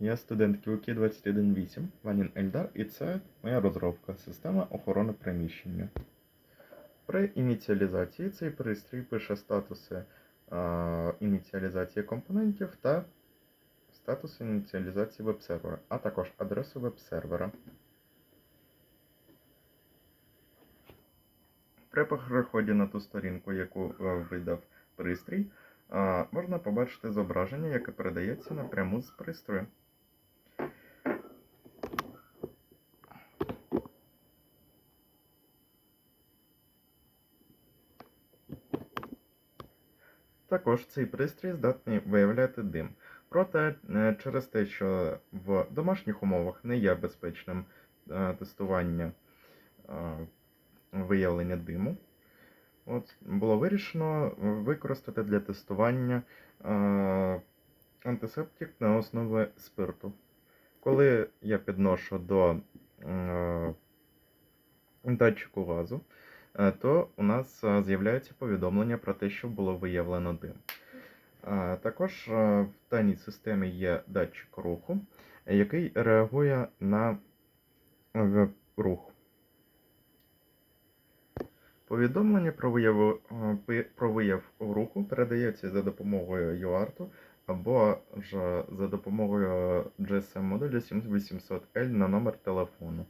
Я студент QK 218 Ванін Ельдар, і це моя розробка система охорони приміщення. При ініціалізації цей пристрій пише статуси а, ініціалізації компонентів та статус ініціалізації веб-сервера, а також адресу веб-сервера. При переході на ту сторінку, яку е, видав пристрій, можна побачити зображення, яке передається напряму з пристрою. Також цей пристрій здатний виявляти дим. Проте, е, через те, що в домашніх умовах не є безпечним е, тестування е, виявлення диму, от, було вирішено використати для тестування антисептик на основі спирту. Коли я підношу до датчику газу, е, то у нас е, з'являється повідомлення про те, що було виявлено дим. Е, Також е, в даній системі є датчик руху, який реагує на е, рух. Повідомлення про вияв, е, про вияв руху передається за допомогою UART або ж за допомогою GSM модулю 7800L на номер телефону.